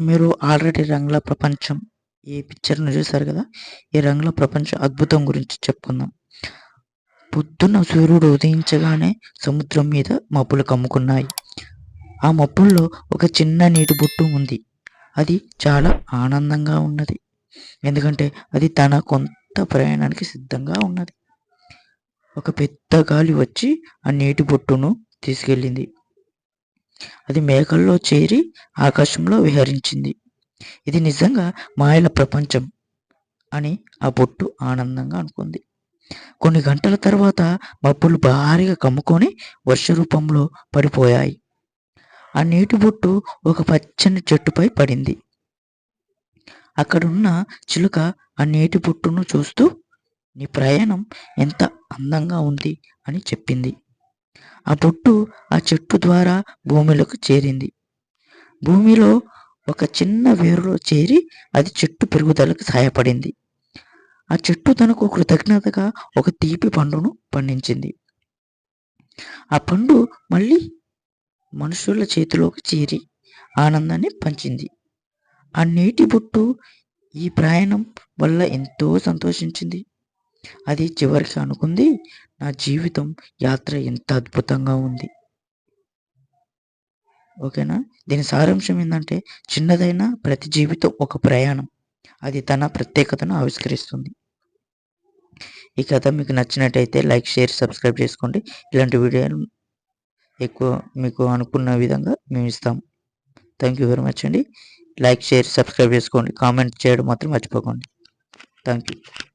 మీరు ఆల్రెడీ రంగుల ప్రపంచం ఈ పిక్చర్ను చూసారు కదా! ఈ రంగుల ప్రపంచం అద్భుతం గురించి చెప్పుకుందాం. పొద్దున్న సూర్యుడు ఉదయించగానే సముద్రం మీద మబ్బులు కమ్ముకున్నాయి. ఆ మబ్బుల్లో ఒక చిన్న నీటి బొట్టు ఉంది. అది చాలా ఆనందంగా ఉన్నది. ఎందుకంటే అది తన కొంత ప్రయాణానికి సిద్ధంగా ఉన్నది. ఒక పెద్ద గాలి వచ్చి ఆ నీటి బొట్టును తీసుకెళ్ళింది. అది మేఘల్లో చేరి ఆకాశంలో విహరించింది. ఇది నిజంగా మాయల ప్రపంచం అని ఆ బొట్టు ఆనందంగా అనుకుంది. కొన్ని గంటల తర్వాత మబ్బులు భారీగా కమ్ముకొని వర్ష రూపంలో పడిపోయాయి. ఆ నీటి బొట్టు ఒక పచ్చని చెట్టుపై పడింది. అక్కడున్న చిలుక ఆ నీటి బొట్టును చూస్తూ నీ ప్రయాణం ఎంత అందంగా ఉంది అని చెప్పింది. ఆ బొట్టు ఆ చెట్టు ద్వారా భూమిలోకి చేరింది. భూమిలో ఒక చిన్న వేరులో చేరి అది చెట్టు పెరుగుదలకు సహాయపడింది. ఆ చెట్టు తనకు కృతజ్ఞతగా ఒక తీపి పండును పండించింది. ఆ పండు మళ్ళీ మనుషుల చేతిలోకి చేరి ఆనందాన్ని పంచింది. ఆ నీటి బొట్టు ఈ ప్రయాణం వల్ల ఎంతో సంతోషించింది. అది చివరికి అనుకుంది నా జీవితం యాత్ర ఎంత అద్భుతంగా ఉంది. ఓకేనా? దీని సారాంశం ఏంటంటే చిన్నదైన ప్రతి జీవితం ఒక ప్రయాణం. అది తన ప్రత్యేకతను ఆవిష్కరిస్తుంది. ఈ కథ మీకు నచ్చినట్టయితే లైక్, షేర్, సబ్స్క్రైబ్ చేసుకోండి. ఇలాంటి వీడియోలు ఎక్కువ మీకు అనుకున్న విధంగా మేము ఇస్తాం. థ్యాంక్ యూ వెరీ మచ్ అండి. లైక్, షేర్, సబ్స్క్రైబ్ చేసుకోండి. కామెంట్ చేయడం మాత్రం మర్చిపోకండి. Thank you.